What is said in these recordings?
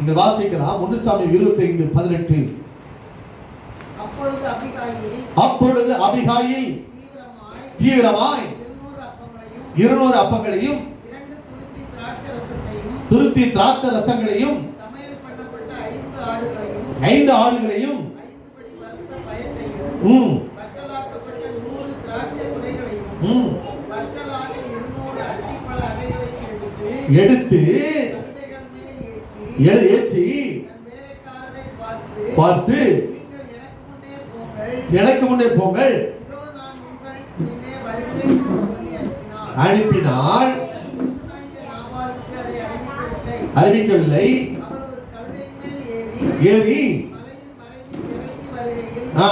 இந்த வாசிக்கலாம். ஒன்று சாமி இருபத்தி ஐந்து பதினெட்டு. அப்பொழுது அபிகாயில் தீவிரமாய் இருநூறு அப்பங்களையும் துருத்தி திராட்சை ரசங்களையும் ஐந்து ஆடுகளையும் எடுத்து ஏற்றி பார்த்து எனக்கு முன்னே போங்கள் அனுப்பினால் அறிவிக்கவில்லை ஏறி ஆ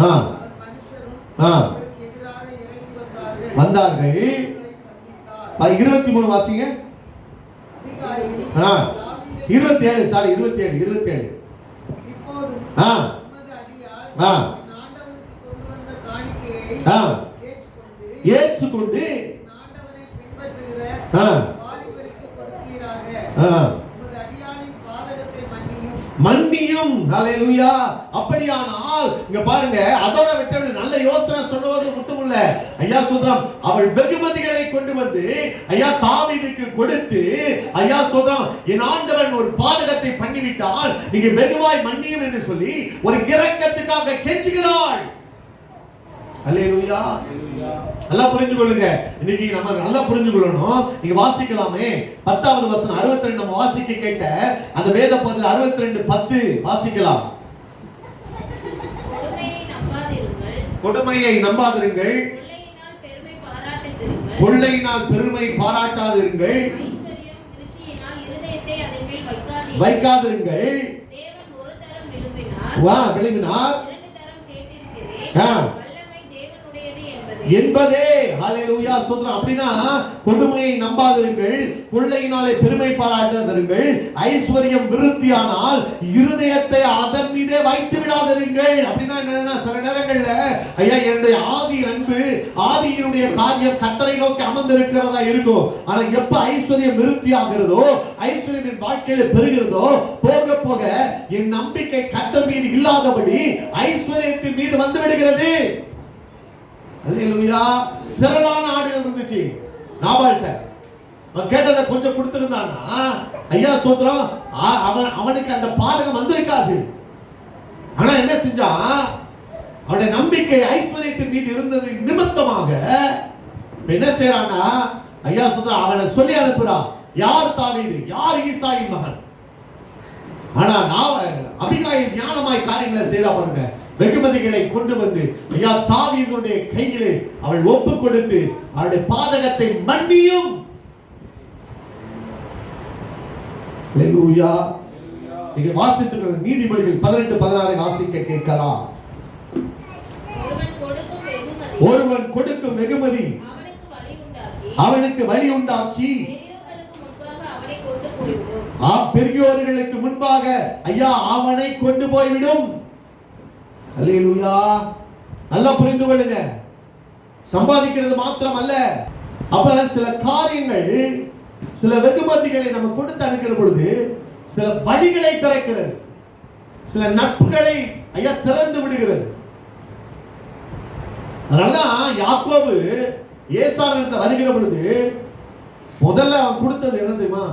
ஆ. ஆ. வந்தார்கள் இருபத்தி மூணு வாசிங்க ஆ. இருபத்தி ஏழு சாரி இருபத்தி ஏழு இருபத்தி ஏழு ஆ. ஆ. ஆ. ஏற்றுக்கொண்டு ஆ, ஆ, மன்னியும். ஹalleluya அப்படியானால் இங்க பாருங்க அதோட விட்டு நல்ல யோசனை சொல்லுவது மட்டும் இல்ல. ஐயா சொல்றான் அவள் வெகுமதிகளை கொண்டு வந்து ஐயா தாவீதுக்கு கொடுத்து ஐயா சொல்றான் என் ஆண்டவன் ஒரு பாதகத்தை பண்ணிவிட்டால் நீங்க வெகுவாய் மன்னியும் என்று சொல்லி ஒரு இரக்கத்துக்காக கெஞ்சுகிறாள். அல்லேலூயா நல்லா புரிஞ்சு கொள்ளுங்க இன்னைக்கு நம்ம நல்லா புரிஞ்சு கொள்ளணும் நீங்க வாசிக்கலாமே. பத்தாவது வசனம் அறுபத்தி ரெண்டு நம்ம வாசிக்க கேட்ட அந்த வேத பகுதியில் அறுபத்தி ரெண்டு பத்து வாசிக்கலாம். கொடுமையை நம்பாதிருங்கள். கொள்ளையினால் பெருமை பாராட்டுதிருங்கள் கொள்ளையினால் பெருமை என்பதே. ஹalleluya சொல்றோம். அப்படின்னா கொடுமையை நம்பாதிருங்கள் கொள்ளையினாலே பெருமை பாராட்டாதிருங்கள் ஐஸ்வர்யம் விருத்தியானால் இருதயத்தை அதன் மீதே வைத்து விடாதிருங்கள் அப்படின்னா என்னன்னா சில நேரங்கள்ல ஐயா என்னுடைய ஆதி அன்பு ஆதியினுடைய காரியம் கத்தரை நோக்கி அமர்ந்திருக்கிறதா இருக்கும். ஆனா எப்ப ஐஸ்வர்யம் விருத்தி ஆகிறதோ ஐஸ்வர்யம் என் வாழ்க்கையில பெறுகிறதோ போக போக என் நம்பிக்கை கத்தர் மீது இல்லாதபடி ஐஸ்வர்யத்தின் மீது வந்து விடுகிறது. திரளான ஆடுகள் இருந்துச்சு. நாபால்கிட்ட அவன் கேட்டதை கொஞ்சம் கொடுத்திருந்தான்னா ஐயா சோத்திரம் அவன் அவனுக்கு அந்த பாதகம் வந்திருக்காது. ஆனா என்ன செஞ்சான் அவனுடைய நம்பிக்கை ஐஸ்வர்யத்தின் மீது இருந்தது நிமித்தமாக. என்ன செய்யறான்னா ஐயா சோத்ரா அவனை சொல்லி அனுப்புறா யார் தாவீது? யார் ஈசாயின் மகன்? ஆனா நான் அபிகாயில் ஞானமாய் காரியங்களை செய்யறா பாருங்க. வெகுமதிகளை கொண்டு வந்து ஐயா தாவீதுடைய கையிலே அவள் ஒப்பு கொடுத்து அவளுடைய பாதகத்தை மன்னியும். நீங்க வாசித்து நீதிபதிகள் பதினெட்டு பதினாறு வாசிக்க கேட்கலாம். ஒருவன் கொடுக்கும் வெகுமதி அவனுக்கு வழி உண்டாக்கி பெரியோர்களுக்கு முன்பாக ஐயா அவனை கொண்டு போய்விடும். அல்லேலூயா. நல்லா புரிந்து கொள்ளுங்க. சம்பாதிக்கிறது மாத்திரம் அல்ல அப்ப சில காரியங்கள் சில வெகுமதிகளை நம்ம கொடுத்து அனுக்கிற பொழுது சில வழிகளை திறக்கிறது. சில நட்புகளை ஐயா திறந்து விடுகிறது. அதனாலதான் யாக்கோபு ஏசாவினத்தை வருகிற பொழுது முதல்ல அவன் கொடுத்தது என்ன தெரியுமா?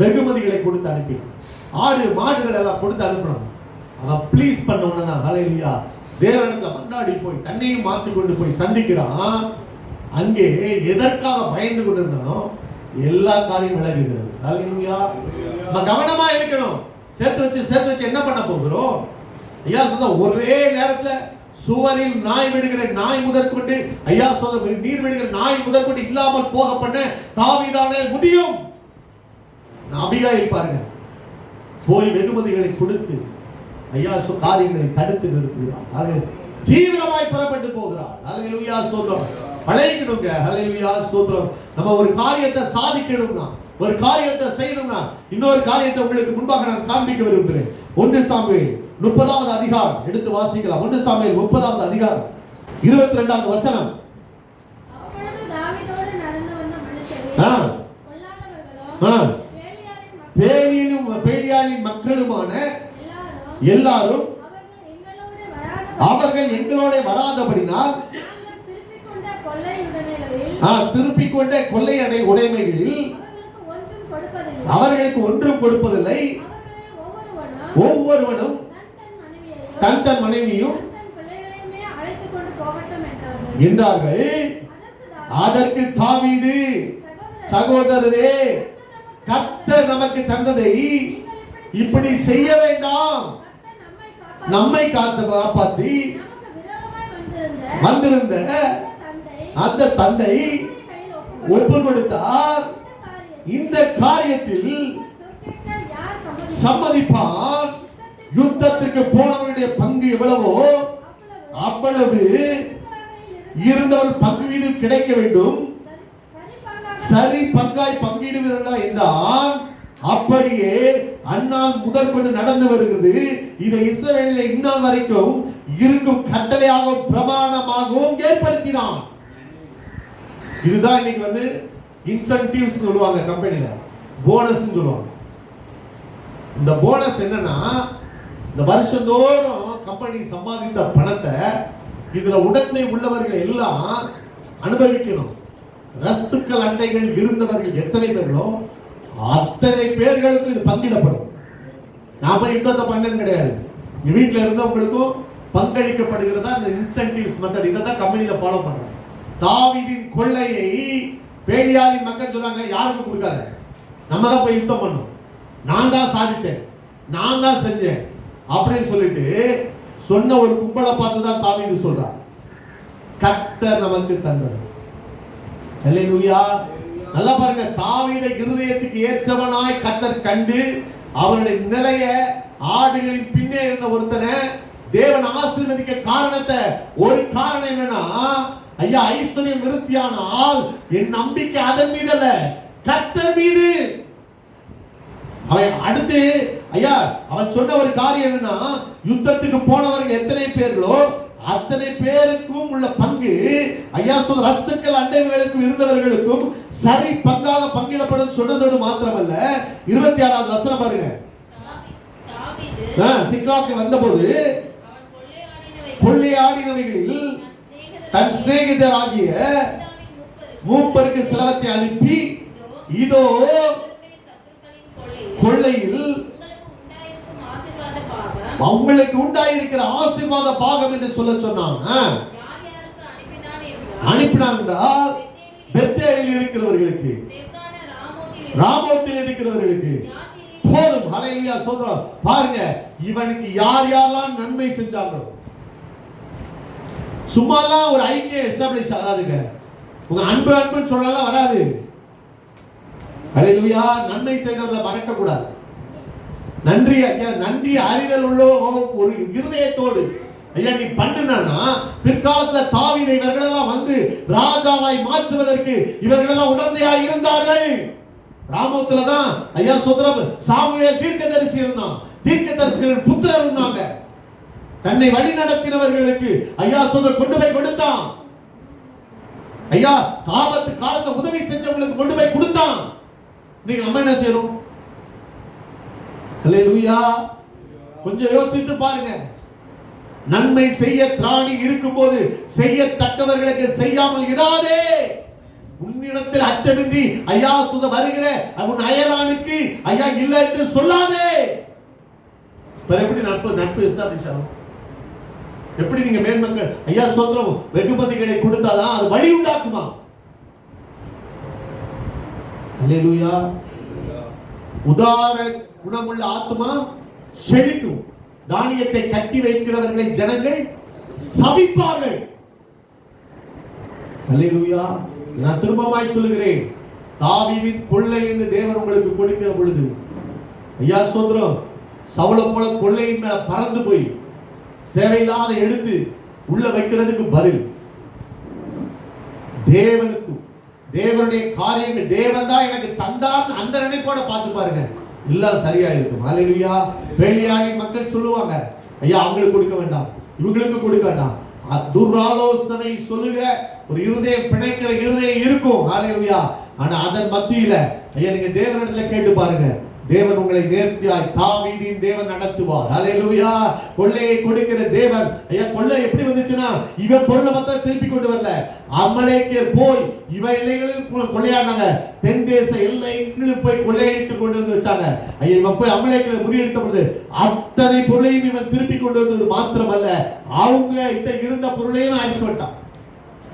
வெகுமதிகளை கொடுத்து அனுப்பினான். ஆடு மாடுகள் எல்லாம் கொடுத்து அனுப்பினான். அவன் ப்ளீஸ் பண்ண உடனே தான் ஹalleluya தேவனிடத்துல மண்டாடி போய் தன்னையும் மாற்றி கொண்டு போய் சந்திக்கிறான். அங்கே எதற்காக பயந்து கொண்டிருந்தானோ எல்லா காரியம் விலகுகிறது ஹalleluya நம்ம கவனமா இருக்கணும். சேர்த்து வச்சு சேர்த்து வச்சு என்ன பண்ண போகிறோம்? ஐயா சொன்ன ஒரே நேரத்துல சுவரில் நாய் விடுகிற நாய் முதற்கொண்டு ஐயா சொல்ற நீர் விடுகிற நாய் முதற்கொண்டு இல்லாமல் போக பண்ண தாவிதானே முடியும். அபிகாயில் பாருங்க. போய் வெகுமதிகளை கொடுத்து ஐயா காரியங்களை தடுத்து நிறுத்துகிறார். தீவிரமாய் புறப்பட்டு போகிறார். ஹalleluya சொல்றோம் பழைக்கணுங்க. ஹalleluya ஸ்தோத்திரம். நம்ம ஒரு காரியத்தை சாதிக்கணும்னா ஒரு காரியத்தை செய்யணும்னா இன்னொரு காரியத்தை உங்களுக்கு முன்பாக நான் காண்பிக்க விரும்புகிறேன். ஒன்று சாமுவேல் முப்பதாவது அதிகாரம். எடுத்து வாசிக்கலாம். ஒன்று சாமுவேல் முப்பதாவது அதிகாரம். இருபத்தி ரெண்டாவது வசனம். அப்பொழுது எல்லாரும் அவர்கள் எங்களோடு வராதபடினால் திருப்பிக் கொண்ட கொள்ளை கொள்ளையடை உடைமைகளில் அவர்களுக்கு ஒன்றும் கொடுப்பதில்லை. ஒவ்வொருவனும் தன் தன் மனைவியும் என்றார்கள். அதற்கு தாவீது, சகோதரரே, கர்த்தர் நமக்கு தந்ததை இப்படி செய்ய வேண்டாம். நம்மை காத்து காப்பாற்றி வந்திருந்த அந்த தந்தை ஒப்பு கொடுத்தார். இந்த காரியத்தில் சம்மதிப்பார்? யுத்தத்திற்கு போனவருடைய பங்கு எவ்வளவோ அவ்வளவு இருந்தவர் பங்கீடு கிடைக்க வேண்டும் சரி- பங்காய் பங்கிடுவீர்களா என்றால் அப்படியே அந்நாள் முதற்கொண்டு நடந்து வருகிறது. இதை இஸ்ரவேலில் இந்நாள் வரைக்கும் இருக்கும் கட்டளையாகவும் பிரமாணமாகவும் ஏற்படுத்தினான். இதுதான் இன்னைக்கு வந்து இன்சென்டிவ்ஸ் சொல்லுவாங்க கம்பெனில போனஸ் சொல்லுவாங்க. இந்த போனஸ் என்னன்னா இந்த வருஷந்தோறும் கம்பெனி சம்பாதித்த பணத்தை இதுல உடனே உள்ளவர்கள் எல்லாம் அனுபவிக்கணும். ரஸ்துக்கள் அண்டைகள் இருந்தவர்கள் எத்தனை பேர்களோ அத்தனை பேர்களுக்கு இது பங்கிடப்படும். நாம இன்னொத்த பங்கன் கிடையாது. வீட்டில் இருந்தவங்களுக்கும் பங்களிக்கப்படுகிறதா இந்த இன்சென்டிவ்ஸ் மெத்தட் இதை தான் கம்பெனியில் ஃபாலோ பண்ணுறாங்க தாவிதின் கொள்ளையை பேலியாளின் மக்கள் சொன்னாங்க யாருக்கும் கொடுக்காத. நம்ம தான் போய் யுத்தம் பண்ணோம். நான் தான் சாதித்தேன் நான் தான் செஞ்சேன். அப்படின்னு சொல்லிட்டு சொன்ன ஒரு கும்பலை பார்த்து தான் தாவிது சொல்றார். கத்த நமக்கு தந்தது. அல்லேலூயா நல்லா பாருங்க தாவீத இருதயத்துக்கு ஏற்றவனாய் கத்தர் கண்டு அவனுடைய நிலைய ஆடுகளின் பின்னே இருந்த ஒருத்தனை தேவன் ஆசீர்வதிக்க காரணத்தை. ஒரு காரணம் என்னன்னா ஐயா ஐஸ்வர்யம் விருத்தியானால் என் நம்பிக்கை அதன் மீது அல்ல கத்தர் மீது. அவன் அடுத்து ஐயா அவன் சொன்ன ஒரு காரியம் என்னன்னா யுத்தத்துக்கு போனவர்கள் எத்தனை பேர்களோ அத்தனை பேருக்கும் உள்ள பங்கு ஐயா சொல் ரஸ்துக்கள் அண்டைகளுக்கும் இருந்தவர்களுக்கும் சரி பங்காக பங்கிடப்படும் சொன்னதோடு மாத்திரமல்ல. இருபத்தி ஆறாவது வசனம் பாருங்க. தாவி- சிக்லாக்கு வந்தபோது கொள்ளையாடினவைகளில் தன் சிநேகிதராகிய மூப்பருக்கு சிலவத்தை அனுப்பி இதோ கொள்ளையில் கொள்ளையில் உங்களுக்கு உண்டாயிருக்கும் ஆசீர்வாத பாகம் அவங்களுக்கு உண்டாயிருக்கிற ஆசீர்வாத பாகம் என்று சொல்ல சொன்னாங்க. அனுப்பினார் என்றால் பெத்தேலில் இருக்கிறவர்களுக்கு. ராமோத்தில் இருக்கிறவர்களுக்கு. போதும். ஹலையா சொல்றோம் பாருங்க இவனுக்கு யார் யாரெல்லாம் நன்மை செஞ்சாங்களோ. சும்மாலாம் ஒரு ஐக்கியம் எஸ்டாப்ளிஷ் ஆகாதுங்க. உங்க அன்பு அன்புன்னு சொன்னாலாம் வராது. ஹalleluya நன்மை செய்தவர்களை மறக்க கூடாது நன்றி ஐயா நன்றி அறிதல் உள்ள ஒரு இருதயத்தோடு. ஐயா நீ பண்ணுனா பிற்காலத்துல தாவீதை இவர்களெல்லாம் வந்து ராஜாவாய் மாற்றுவதற்கு இவர்களெல்லாம் உடந்தையா இருந்தார்கள். ராமத்துல தான் ஐயா சுந்தரம் சாமுவேல் தீர்க்கதரிசி இருந்தான். தீர்க்கதரிசிகள் புத்திரர் இருந்தாங்க. தன்னை வழி நடத்தினவர்களுக்கு ஐயா சுந்தரம் கொண்டு போய் கொடுத்தான். ஐயா காபத்து காலத்தை உதவி செஞ்சவங்களுக்கு கொண்டு போய் கொடுத்தான். இன்னைக்கு நம்ம என்ன செய்யறோம் ஹalleluya. கொஞ்சம் யோசித்து பாருங்க. நன்மை செய்ய திராணி இருக்கும்போது செய்யத்தக்கவர்களுக்கு செய்யாமல் இராதே. உன்னிடத்தில் அச்சமின்றி ஐயா சுத வருகிற உன் அயலானுக்கு ஐயா இல்லை என்று சொல்லாதே. பிற எப்படி நட்பு நட்பு எஸ்டாப்ளிஷ் ஆகும்? எப்படி நீங்க மேன்மக்கள் ஐயா சொந்தம் வெகுமதிகளை கொடுத்தாதான் அது வழி உண்டாக்குமா? அல்லேலூயா உதாரண குணமுள்ள ஆத்மா செழிக்கும். தானியத்தை கட்டி வைக்கிறவர்களை ஜனங்கள் சபிப்பார்கள். அல்லேலூயா நான் திரும்பமாய் சொல்லுகிறேன். தாவிவின் கொள்ளை என்று தேவன் உங்களுக்கு கொடுக்கிற பொழுது ஐயா சோதரம் சவுள போல கொள்ளையின் மேல பறந்து போய் தேவையில்லாத எடுத்து உள்ள வைக்கிறதுக்கு பதில். தேவனுக்கு தேவனுடைய காரியங்கள் தேவன் தான் எனக்கு தந்தார் அந்த நினைப்போட பார்த்து பாருங்க. எல்லாம் சரியா இருக்கும் ஹalleluya பேலியாகி மக்கள் சொல்லுவாங்க ஐயா அவங்களுக்கு கொடுக்க வேண்டாம். இவங்களுக்கு கொடுக்க வேண்டாம். துராலோசனை சொல்லுகிற ஒரு இருதயம் பிணைக்கிற இருதயம் இருக்கும். ஹalleluya ஆனா அதன் மத்தியில ஐயா நீங்க தேவனிடத்துல கேட்டு பாருங்க. தேவன் உங்களை நேர்த்தியாய் தாவீதின் தேவன் நடத்துவார். அலையலுயா கொள்ளையை கொடுக்கிற தேவன். ஐயா கொள்ளை எப்படி வந்துச்சுன்னா இவன் பொருளை மாத்திரம் திருப்பி கொண்டு வரல. அமலேக்கியர் போய் இவ எல்லைகளில் கொ- கொள்ளையாடினாங்க. தென் தேச எல்லைகளில் போய் கொள்ளையடித்து கொண்டு வந்து வச்சாங்க. ஐயா இவன் போய் அமலேக்கியர் முறியடித்த பொழுது அத்தனை பொருளையும் இவன் திருப்பி கொண்டு வந்தது மாத்திரமல்ல. அவங்க இந்த இருந்த பொருளையும் அழிச்சு விட்டான்.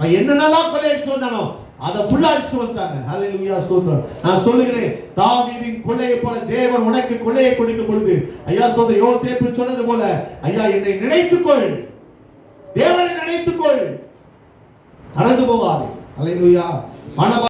என்னென்னலாம் கொள்ளையடிச்சு வந்தானோ அதை ஃபுல்லா அடிச்சு வந்தாங்க ஹalleluya ஸ்தோத்திரம் நான் சொல்லுகிறேன் தாவீதின் கொள்ளையை போல தேவன் உனக்கு கொள்ளையை கொடுக்கும் பொழுது ஐயா சோதர யோசேப்பு சொன்னது போல ஐயா என்னை நினைத்துக்கொள். தேவனை நினைத்துக்கொள். நடந்து போவாது ஹalleluya மன